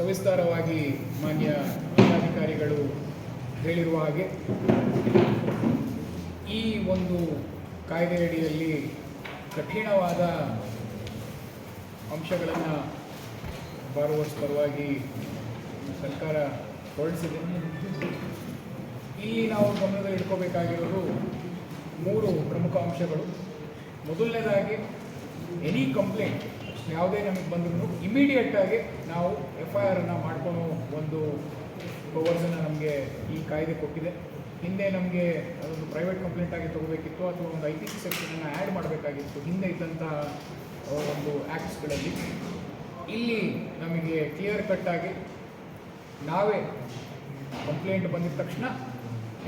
ಸವಿಸ್ತಾರವಾಗಿ ಮಾನ್ಯ ಅಧಿಕಾರಿಗಳು ಹೇಳಿರುವ ಹಾಗೆ, ಈ ಒಂದು ಕಾಯ್ದೆಯಡಿಯಲ್ಲಿ ಕಠಿಣವಾದ ಅಂಶಗಳನ್ನು ಬಾರುವರ್ಸ್ ಪರವಾಗಿ ಸರ್ಕಾರ ಹೊರಡಿಸಿದೆ. ಇಲ್ಲಿ ನಾವು ಗಮನದಲ್ಲಿ ಇಟ್ಕೋಬೇಕಾಗಿರೋದು ಮೂರು ಪ್ರಮುಖ ಅಂಶಗಳು. ಮೊದಲನೇದಾಗಿ ಎನಿ ಕಂಪ್ಲೇಂಟ್ ಯಾವುದೇ ನಮಗೆ ಬಂದರೂ ಇಮಿಡಿಯೇಟಾಗಿ ನಾವು ಎಫ್ ಐ ಆರನ್ನು ಮಾಡ್ಕೊಳೋ ಒಂದು ಪವರ್ಸನ್ನು ನಮಗೆ ಈ ಕಾಯ್ದೆ ಕೊಟ್ಟಿದೆ. ಹಿಂದೆ ನಮಗೆ ಅದೊಂದು ಪ್ರೈವೇಟ್ ಕಂಪ್ಲೇಂಟ್ ಆಗಿ ತಗೋಬೇಕಿತ್ತು ಅಥವಾ ಒಂದು ಐ ಪಿ ಸಿ ಸೆಕ್ಷನನ್ನು ಆ್ಯಡ್ ಮಾಡಬೇಕಾಗಿತ್ತು ಹಿಂದೆ ಇದ್ದಂತಹ ಒಂದು ಆ್ಯಕ್ಟ್ಸ್ಗಳಲ್ಲಿ ಇಲ್ಲಿ ನಮಗೆ ಕ್ಲಿಯರ್ ಕಟ್ಟಾಗಿ ನಾವೇ ಕಂಪ್ಲೇಂಟ್ ಬಂದಿದ ತಕ್ಷಣ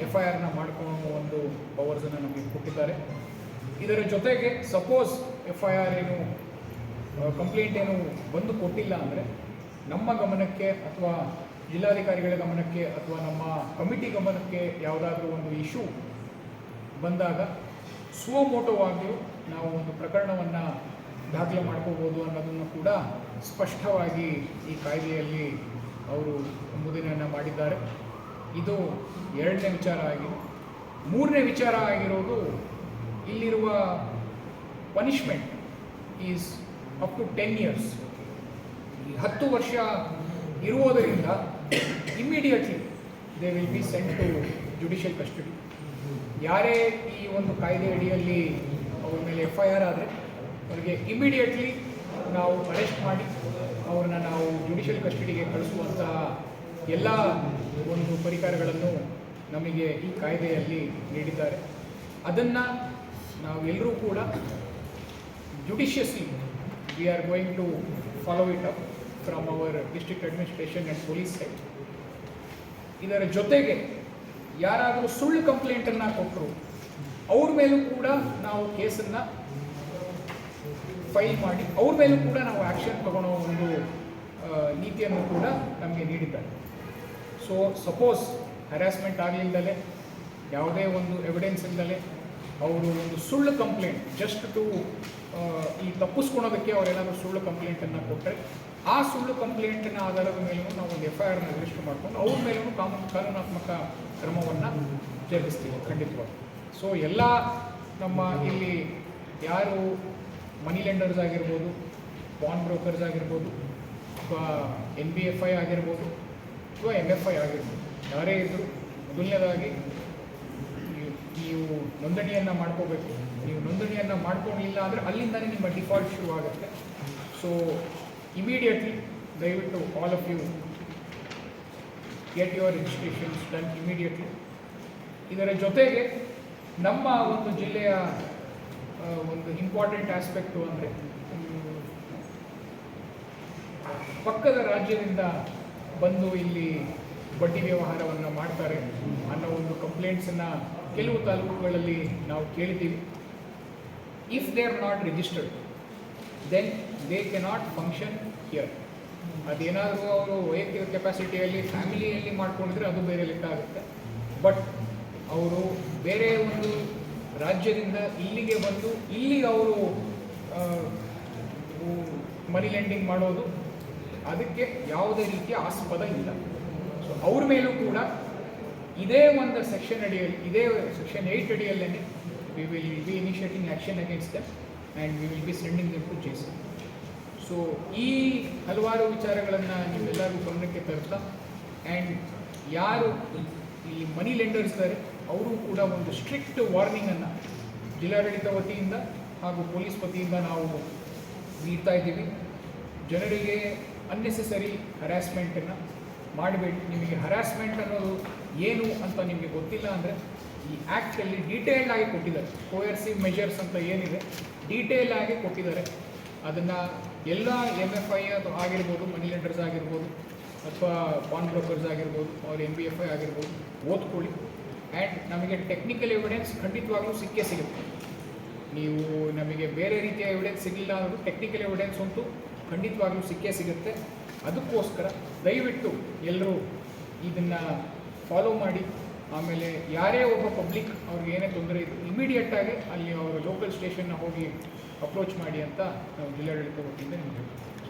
ಎಫ್ ಐ ಆರ್ನ ಮಾಡ್ಕೊಳ್ಳೋ ಒಂದು ಪವರ್ಸನ್ನು ನಮಗೆ ಕೊಟ್ಟಿದ್ದಾರೆ. ಇದರ ಜೊತೆಗೆ ಸಪೋಸ್ ಎಫ್ ಐ ಆರ್ ಏನು ಕಂಪ್ಲೇಂಟ್ ಏನು ಬಂದು ಕೊಟ್ಟಿಲ್ಲ ಅಂದರೆ ನಮ್ಮ ಗಮನಕ್ಕೆ ಅಥವಾ ಜಿಲ್ಲಾಧಿಕಾರಿಗಳ ಗಮನಕ್ಕೆ ಅಥವಾ ನಮ್ಮ ಕಮಿಟಿ ಗಮನಕ್ಕೆ ಯಾವುದಾದ್ರೂ ಒಂದು ಇಶ್ಯೂ ಬಂದಾಗ ಸ್ವಮೋಟವಾಗಿಯೂ ನಾವು ಒಂದು ಪ್ರಕರಣವನ್ನು ದಾಖಲೆ ಮಾಡ್ಕೋಬೋದು ಅನ್ನೋದನ್ನು ಕೂಡ ಸ್ಪಷ್ಟವಾಗಿ ಈ ಕಾಯ್ದೆಯಲ್ಲಿ ಅವರು ಮುದಿನೆಯನ್ನು ಮಾಡಿದ್ದಾರೆ. ಇದು ಎರಡನೇ ವಿಚಾರ ಆಗಿದೆ. ಮೂರನೇ ವಿಚಾರ ಆಗಿರೋದು ಇಲ್ಲಿರುವ punishment is up to ten years ಈ ಹತ್ತು ವರ್ಷ ಇರುವುದರಿಂದ immediately they will be sent to judicial custody ಯಾರೇ ಈ ಒಂದು ಕಾಯ್ದೆ ಅಡಿಯಲ್ಲಿ ಅವ್ರ ಮೇಲೆ ಎಫ್ ಐ ಆರ್ ಆದರೆ ಅವರಿಗೆ ಇಮ್ಮಿಡಿಯೇಟ್ಲಿ ನಾವು ಅರೆಸ್ಟ್ ಮಾಡಿ ಅವ್ರನ್ನ ನಾವು ಜುಡಿಷಿಯಲ್ ಕಸ್ಟಡಿಗೆ ಕಳಿಸುವಂತಹ ಎಲ್ಲ ಒಂದು ಪರಿಕರಗಳನ್ನು ನಮಗೆ ಈ ಕಾಯ್ದೆಯಲ್ಲಿ ನೀಡಿದ್ದಾರೆ. ಅದನ್ನು ನಾವೆಲ್ಲರೂ ಕೂಡ judiciously we are going to follow it up from our district administration and police side. ಇದರ ಜೊತೆಗೆ ಯಾರಾದರೂ ಸುಳ್ಳು ಕಂಪ್ಲೇಂಟನ್ನು ಕೊಟ್ಟರು ಅವ್ರ ಮೇಲೂ ಕೂಡ ನಾವು ಕೇಸನ್ನು ಫೈಲ್ ಮಾಡಿ, ಅವ್ರ ಮೇಲೂ ಕೂಡ ನಾವು ಆ್ಯಕ್ಷನ್ ತಗೊಳ್ಳೋ ಒಂದು ನೀತಿಯನ್ನು ಕೂಡ ನಮಗೆ ನೀಡಿದ್ದಾರೆ. ಸೊ ಸಪೋಸ್ ಹ್ಯಾರಾಸ್ಮೆಂಟ್ ಆಗಲಿಲ್ಲದಲೇ ಯಾವುದೇ ಒಂದು ಎವಿಡೆನ್ಸ್ ಇಲ್ಲದೆ ಅವರು ಒಂದು ಸುಳ್ಳು ಕಂಪ್ಲೇಂಟ್ ಜಸ್ಟ್ ಟು ಈ ತಪ್ಪಿಸ್ಕೊಳೋದಕ್ಕೆ ಅವರೇನಾದರೂ ಸುಳ್ಳು ಕಂಪ್ಲೇಂಟನ್ನು ಕೊಟ್ಟರೆ ಆ ಸುಳ್ಳು ಕಂಪ್ಲೇಂಟಿನ ಆಧಾರದ ಮೇಲೂ ನಾವು ಒಂದು ಎಫ್ ಐ ಆರ್ನ ರಿಜಿಸ್ಟರ್ ಮಾಡಿಕೊಂಡು ಅವ್ರ ಮೇಲೂ ಕಾನೂನು, ಕಾನೂನಾತ್ಮಕ ಕ್ರಮವನ್ನು ಜರುಗಿಸ್ತೀವಿ ಖಂಡಿತವಾಗಿ ಸೊ ಎಲ್ಲ ನಮ್ಮ ಇಲ್ಲಿ ಯಾರು ಮನಿ ಲೆಂಡರ್ಸ್ ಆಗಿರ್ಬೋದು ಬಾಂಡ್ ಬ್ರೋಕರ್ಸ್ ಆಗಿರ್ಬೋದು, ಅಥವಾ ಎನ್ ಬಿ ಎಫ್ ಐ ಆಗಿರ್ಬೋದು, ಅಥವಾ ಎಂ ಎಫ್ ಐ ಆಗಿರ್ಬೋದು, ಯಾರೇ ಇದ್ದರೂ ಮೊದಲನೇದಾಗಿ ನೀವು- ನೋಂದಣಿಯನ್ನು ಮಾಡ್ಕೋಬೇಕು. ನೀವು ನೋಂದಣಿಯನ್ನು ಮಾಡ್ಕೊಂಡಿಲ್ಲ ಅಂದರೆ ಅಲ್ಲಿಂದನೇ ನಿಮ್ಮ ಡಿಫಾಲ್ಟ್ ಶುರು ಆಗುತ್ತೆ. ಸೊ ಇಮಿಡಿಯೇಟ್ಲಿ ದಯವಿಟ್ಟು all of you get your registrations done immediately ಇದರ ಜೊತೆಗೆ ನಮ್ಮ ಒಂದು ಜಿಲ್ಲೆಯ ಒಂದು ಇಂಪಾರ್ಟೆಂಟ್ ಆಸ್ಪೆಕ್ಟು ಅಂದರೆ, ಪಕ್ಕದ ರಾಜ್ಯದಿಂದ ಬಂದು ಇಲ್ಲಿ ಬಡ್ಡಿ ವ್ಯವಹಾರವನ್ನು ಮಾಡ್ತಾರೆ ಅನ್ನೋ ಒಂದು ಕಂಪ್ಲೇಂಟ್ಸನ್ನು ಕೆಲವು ತಾಲೂಕುಗಳಲ್ಲಿ ನಾವು ಕೇಳಿದ್ದೀವಿ. If they are not registered then they cannot function here ಅದೇನಾದರೂ ಅವರು ವೈಯಕ್ತಿಕ ಕೆಪಾಸಿಟಿಯಲ್ಲಿ ಫ್ಯಾಮಿಲಿಯಲ್ಲಿ ಮಾಡ್ಕೊಂಡಿದ್ರೆ ಅದು ಬೇರೆ ಲೆಕ್ಕ ಆಗುತ್ತೆ. ಬಟ್ ಅವರು ಬೇರೆ ಒಂದು ರಾಜ್ಯದಿಂದ ಇಲ್ಲಿಗೆ ಬಂದು, ಇಲ್ಲಿ ಅವರು ಮನಿ ಲ್ಯಾಂಡಿಂಗ್ ಮಾಡೋದು, ಅದಕ್ಕೆ ಯಾವುದೇ ರೀತಿಯ ಆಸ್ಪದ ಇಲ್ಲ. ಸೊ ಅವ್ರ ಮೇಲೂ ಕೂಡ ಇದೇ ಒಂದು ಸೆಕ್ಷನ್ ಅಡಿಯಲ್ಲಿ, ಇದೇ section eight ಅಡಿಯಲ್ಲೇ we will be initiating action against them and we will be sending them to ಜೇಸ್ so ಈ ಹಲವಾರು ವಿಚಾರಗಳನ್ನು ನೀವೆಲ್ಲರೂ ಗಮನಕ್ಕೆ ತರ್ತಾ ಆ್ಯಂಡ್ ಯಾರು ಈ ಮನಿ ಲೆಂಡರ್ಸ್ ಇದ್ದಾರೆ, ಅವರು ಕೂಡ ಒಂದು ಸ್ಟ್ರಿಕ್ಟ್ ವಾರ್ನಿಂಗನ್ನು ಜಿಲ್ಲಾಡಳಿತ ವತಿಯಿಂದ ಹಾಗೂ ಪೊಲೀಸ್ ವತಿಯಿಂದ ನಾವು ನೀಡ್ತಾ ಇದ್ದೀವಿ. ಜನರಿಗೆ ಅನ್ನೆಸೆಸರಿ ಹರಾಸ್ಮೆಂಟನ್ನು ಮಾಡಬೇಡಿ. ನಿಮಗೆ ಹರಾಸ್ಮೆಂಟ್ ಅನ್ನೋದು ಏನು ಅಂತ ನಿಮಗೆ ಗೊತ್ತಿಲ್ಲ ಅಂದರೆ ಈ ಆ್ಯಕ್ಟಲ್ಲಿ ಡೀಟೇಲ್ಡ್ ಆಗಿ ಕೊಟ್ಟಿದ್ದಾರೆ. ಕೋಯರ್ಸಿವ್ ಮೆಜರ್ಸ್ ಅಂತ ಏನಿದೆ ಡೀಟೇಲ್ ಆಗಿ ಕೊಟ್ಟಿದ್ದಾರೆ. ಅದನ್ನು ಎಲ್ಲ ಎಂ ಎಫ್ ಐ ಅದು ಆಗಿರ್ಬೋದು ಮನಿ ಲೆಂಡರ್ಸ್ ಆಗಿರ್ಬೋದು, ಅಥವಾ ಬಾಂಡ್ ಬ್ರೋಕರ್ಸ್ ಆಗಿರ್ಬೋದು ಅವ್ರ ಎಂ ಬಿ ಎಫ್ ಐ ಆಗಿರ್ಬೋದು, ಓದ್ಕೊಳ್ಳಿ. ಆ್ಯಂಡ್ ನಮಗೆ ಟೆಕ್ನಿಕಲ್ ಎವಿಡೆನ್ಸ್ ಖಂಡಿತವಾಗ್ಲೂ ಸಿಕ್ಕೇ ಸಿಗುತ್ತೆ. ನೀವು ನಮಗೆ ಬೇರೆ ರೀತಿಯ ಎವಿಡೆನ್ಸ್ ಸಿಗಲಿಲ್ಲ ಅಂದರೂ ಟೆಕ್ನಿಕಲ್ ಎವಿಡೆನ್ಸ್ ಅಂತೂ ಖಂಡಿತವಾಗ್ಲೂ ಸಿಕ್ಕೇ ಸಿಗುತ್ತೆ. ಅದಕ್ಕೋಸ್ಕರ ದಯವಿಟ್ಟು ಎಲ್ಲರೂ ಇದನ್ನು ಫಾಲೋ ಮಾಡಿ, ಆಮೇಲೆ ಯಾರೇ ಒಬ್ಬ ಪಬ್ಲಿಕ್ ಅವ್ರಿಗೆ ಏನೇ ತೊಂದರೆ ಇದ್ದು ಇಮಿಡಿಯೇಟಾಗಿ ಅಲ್ಲಿ ಅವರ ಲೋಕಲ್ ಸ್ಟೇಷನ್ನ ಹೋಗಿ ಅಪ್ರೋಚ್ ಮಾಡಿ ಅಂತ ನಾವು ಜಿಲ್ಲಾಡಳಿತ ವತಿಯಿಂದ ನಿಮ್ಗೆ ಹೇಳ್ತೀವಿ.